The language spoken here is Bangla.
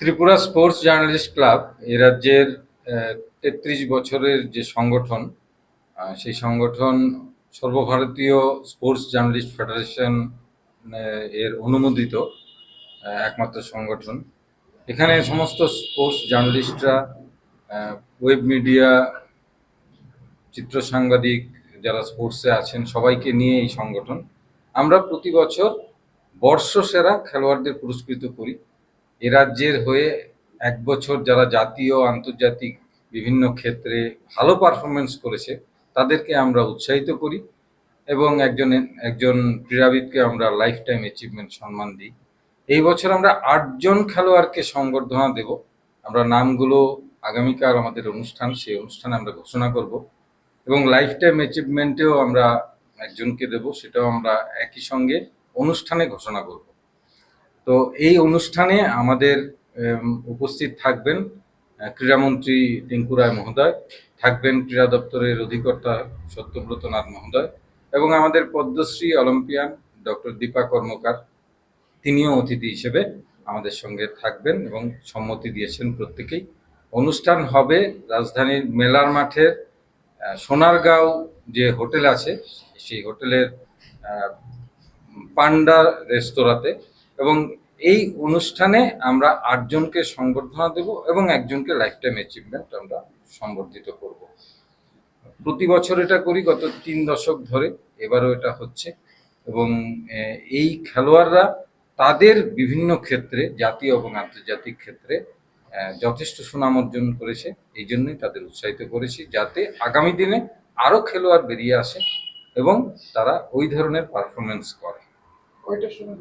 ত্রিপুরা স্পোর্টস জার্নালিস্ট ক্লাব এ রাজ্যের তেত্রিশ বছরের যে সংগঠন সেই সংগঠন সর্বভারতীয় স্পোর্টস জার্নালিস্ট ফেডারেশন এর অনুমোদিত একমাত্র সংগঠন। এখানে সমস্ত স্পোর্টস জার্নালিস্টরা ওয়েব মিডিয়া, চিত্র সাংবাদিক যারা স্পোর্টসে আছেন সবাইকে নিয়ে এই সংগঠন। আমরা প্রতি বছর বর্ষসেরা খেলোয়াড়দের পুরস্কৃত করি। এ রাজ্যের হয়ে এক বছর যারা জাতীয়, আন্তর্জাতিক বিভিন্ন ক্ষেত্রে ভালো পারফরমেন্স করেছে, তাদেরকে আমরা উৎসাহিত করি এবং একজন একজন ক্রীড়াবিদকে আমরা লাইফ টাইম অ্যাচিভমেন্ট সম্মান দিই। এই বছর আমরা আটজন খেলোয়াড়কে সংবর্ধনা দেব। আমরা নামগুলো আগামীকাল আমাদের অনুষ্ঠান, সেই অনুষ্ঠানে আমরা ঘোষণা করব এবং লাইফ টাইম অ্যাচিভমেন্টেও আমরা একজনকে দেব, সেটাও আমরা একই সঙ্গে অনুষ্ঠানে ঘোষণা করব। তো এই অনুষ্ঠানে আমাদের উপস্থিত থাকবেন ক্রীড়ামন্ত্রী টিঙ্কু রায় মহোদয়, থাকবেন ক্রীড়া দপ্তরের অধিকর্তা সত্যব্রত নাথ মহোদয় এবং আমাদের পদ্মশ্রী অলিম্পিয়ান ডক্টর দীপা কর্মকার। তিনিও অতিথি হিসেবে আমাদের সঙ্গে থাকবেন এবং সম্মতি দিয়েছেন প্রত্যেকেই। অনুষ্ঠান হবে রাজধানীর মেলার মাঠের সোনারগাঁও যে হোটেল আছে, সেই হোটেলের পান্ডা রেস্তোরাঁতে। এবং এই অনুষ্ঠানে আমরা আটজনকে সংবর্ধনা দেব এবং একজনকে লাইফ টাইম অ্যাচিভমেন্ট আমরা সম্বর্ধিত করব। প্রতি বছর এটা করি, গত তিন দশক ধরে এবারও এটা হচ্ছে এবং এই খেলোয়াড়রা তাদের বিভিন্ন ক্ষেত্রে, জাতীয় এবং আন্তর্জাতিক ক্ষেত্রে যথেষ্ট সুনাম অর্জন করেছে। এই জন্যই তাদের উৎসাহিত করেছি যাতে আগামী দিনে আরও খেলোয়াড় বেরিয়ে আসে এবং তারা ওই ধরনের পারফরমেন্স করে। কয়টার সময়